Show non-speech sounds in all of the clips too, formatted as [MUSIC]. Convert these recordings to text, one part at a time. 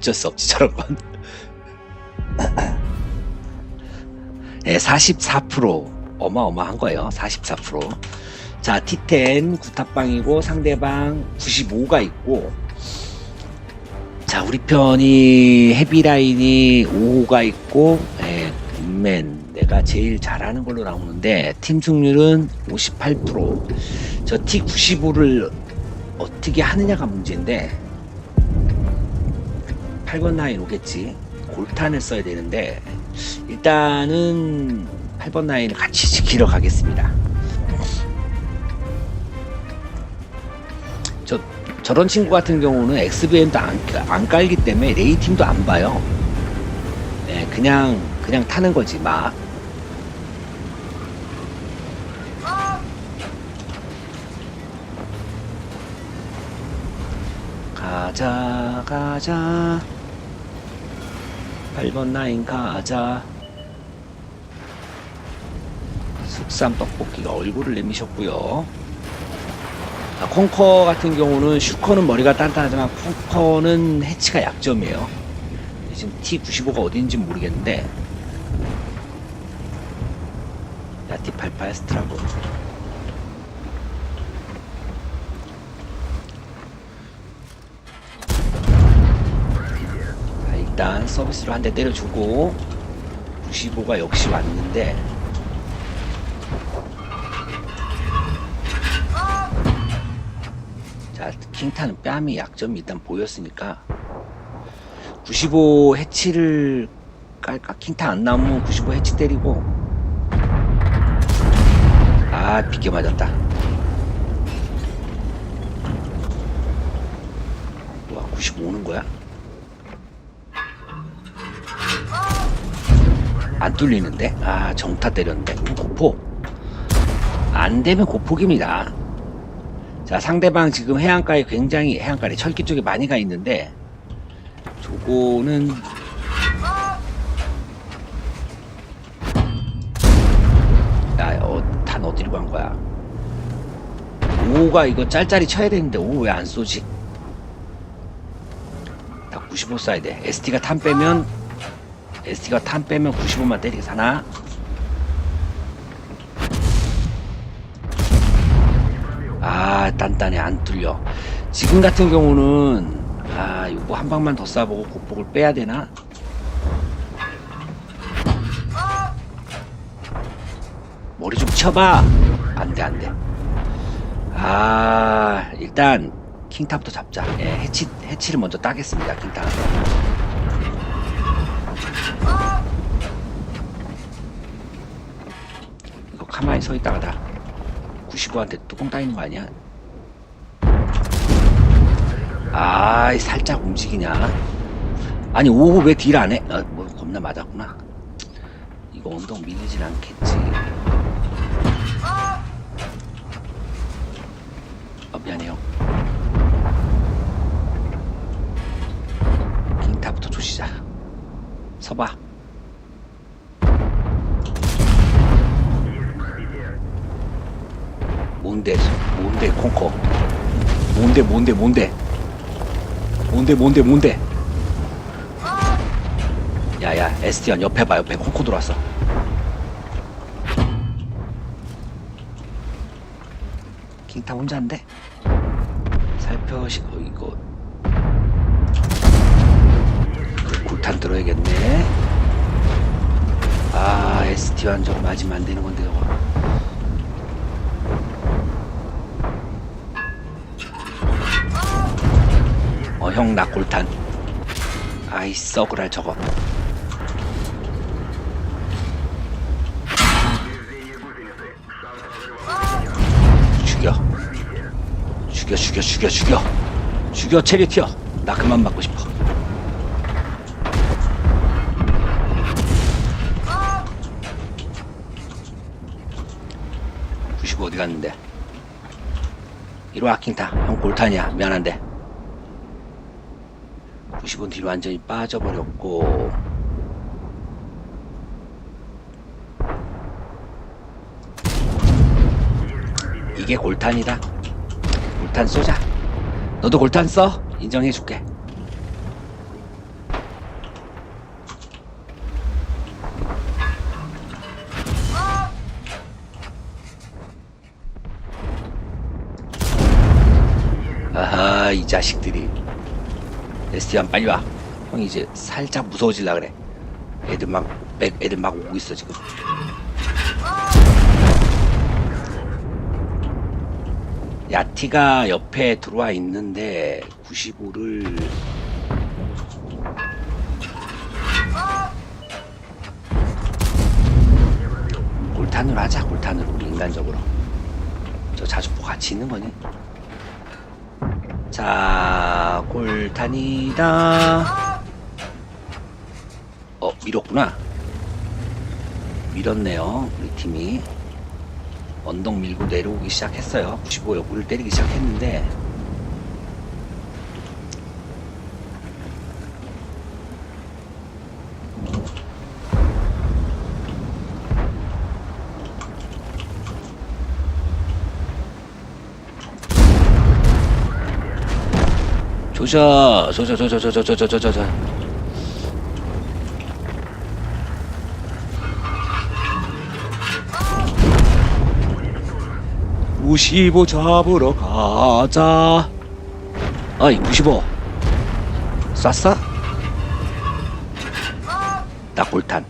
어쩔 수 없지 저런 건. [LAUGHS] 네, 44% 어마어마한 거예요. 44%. 자, T10 구탑방이고 상대방 95가 있고 자, 우리 편이 헤비라인이 5호가 있고 예, 맨 내가 제일 잘하는 걸로 나오는데 팀 승률은 58%저 T95를 어떻게 하느냐가 문제인데 8번 라인 오겠지. 골탄을 써야 되는데 일단은 8번 라인을 같이 지키러 가겠습니다. 저 저런 친구 같은 경우는 XBN도 안, 안 깔기 때문에 레이팅도 안 봐요. 네, 그냥 그냥 타는 거지 막 가자 가자 8번 라인 가자. 숙삼 떡볶이가 얼굴을 내미셨고요. 아, 콩커 같은 경우는 슈커는 머리가 단단하지만 콩커는 해치가 약점이에요. 지금 T95가 어딘지 모르겠는데. 야 T88 스트라고 자, 일단 서비스로 한 대 때려주고 95가 역시 왔는데. 자 킹타는 뺨이 약점이 일단 보였으니까 95 해치를 깔까? 킹타 안 나오면 95 해치 때리고. 아 비껴 맞았다. 와 95 오는 거야? 안 뚫리는데? 아 정타 때렸는데 고포 안 되면 고폭입니다 자 상대방 지금 해안가에 굉장히 해안가에 철기 쪽에 많이 가 있는데 저거는 야, 어, 단 어디로 간 거야? 오가 이거 짤짤이 쳐야 되는데 오 왜 안 쏘지? 딱 95 쏴야 돼. ST가 탄 빼면 ST가 탄 빼면 95만 때리게 사나? 아 단단해 안 뚫려. 지금 같은 경우는 아 이거 한 방만 더 쏴보고 곡복을 빼야 되나? 머리 좀 쳐봐. 안돼 안돼. 아 일단 킹탑부터 잡자. 예, 해치 해치를 먼저 따겠습니다. 킹탑. 이거 가만히 서 있다가 다 95한테 뚜껑 따이는 거 아니야? 아, 살짝 움직이냐? 아니, 오후 왜딜 안 해? 아, 뭐, 겁나 맞았구나. 이거 언덕 밀리진 않겠지. 아, 미안해요. 킹타부터 조시자. 서봐. 뭔데, 뭔데, 콩커. 뭔데, 뭔데, 뭔데. 뭔데, 뭔데, 뭔데. 야, 야, 에스티언 옆에 봐, 옆에 콩코 들어왔어. 킹타 혼자인데? 살펴시, 어, 이거. 골탄 들어야겠네. 아, 에스티언 저거 맞으면 안 되는 건데, 저거. 어, 형, 나 골탄. 아이, 썩으랄 저거. 죽여. 죽여, 죽여, 죽여, 죽여. 죽여, 체리 튀어. 나 그만 맞고 싶어. 갔는데? 이리 와, 킹타. 형 골탄이야. 미안한데. 90은 뒤로 완전히 빠져버렸고 이게 골탄이다 골탄 쏘자 너도 골탄 써? 인정해줄게 자식들이. 에스티안 빨리 와. 형이 이제 살짝 무서워질라 그래. 애들 막 애- 애들 막 오고 있어 지금. 야티가 옆에 들어와 있는데 95를 골탄으로 하자 골탄으로 인간적으로. 저 자주포 같이 있는 거니 자 골탄이다. 어 밀었구나. 밀었네요 우리 팀이. 언덕 밀고 내려오기 시작했어요. 95 여부를 때리기 시작했는데 조져 조져 조져 조져 조져 조져 조져 95 잡으러 가자. 어이, 95. 쐈어? 나 골탄.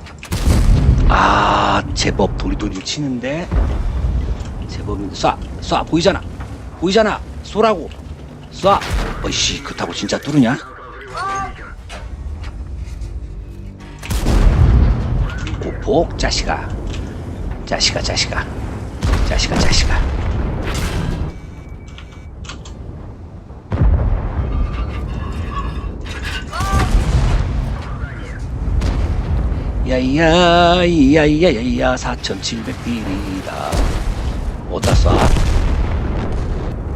아, 제법 도리도리 치는데. 제법인데, 쏴, 쏴, 보이잖아. 보이잖아. 쏘라고. 쏴. 어이씨, 그렇다고 진짜 뚫으냐? 고폭, 자식아. 자식아, 자식아. 자식아, 자식아. 야이야 야이야야야 4700딜이다 어디다 쏴?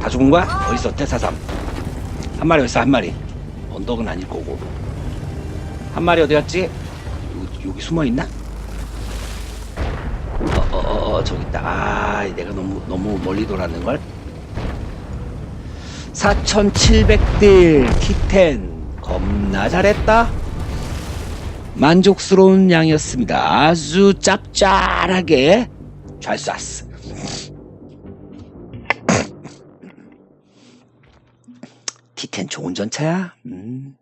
다 죽은 거야? 어딨어 태사삼 한 마리 어딨어 한 마리 언덕은 아닐 거고 한 마리 어디 갔지? 여기, 여기 숨어 있나? 어 어 어 어, 저기 있다 아 내가 너무 너무 멀리 돌았는 걸 4700딜 T10 겁나 잘했다 만족스러운 양이었습니다. 아주 짭짤하게 잘 쐈어. T10 좋은 전차야. 음.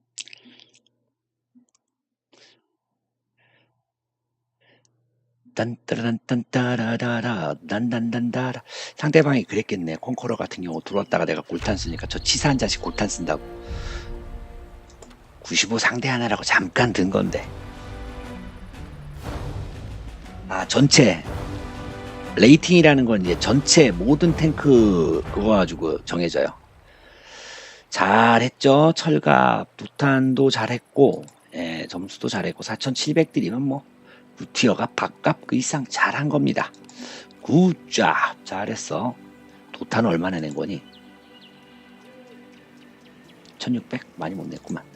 딴따란딴따라라라 난단단다라 상대방이 그랬겠네 콩코러 같은 경우 들어왔다가 내가 골탄 쓰니까 저 치사한 자식 골탄 쓴다고 95 상대 하나라고 잠깐 든 건데 아 전체 레이팅이라는 건 이제 전체 모든 탱크 그거 가지고 정해져요. 잘했죠. 철갑 두탄도 잘했고 예, 점수도 잘했고 4,700들이면 뭐 루티어가 밥값 그 이상 잘한 겁니다. 굿잡 잘했어. 도탄 얼마나 낸 거니? 1600 많이 못 냈구만.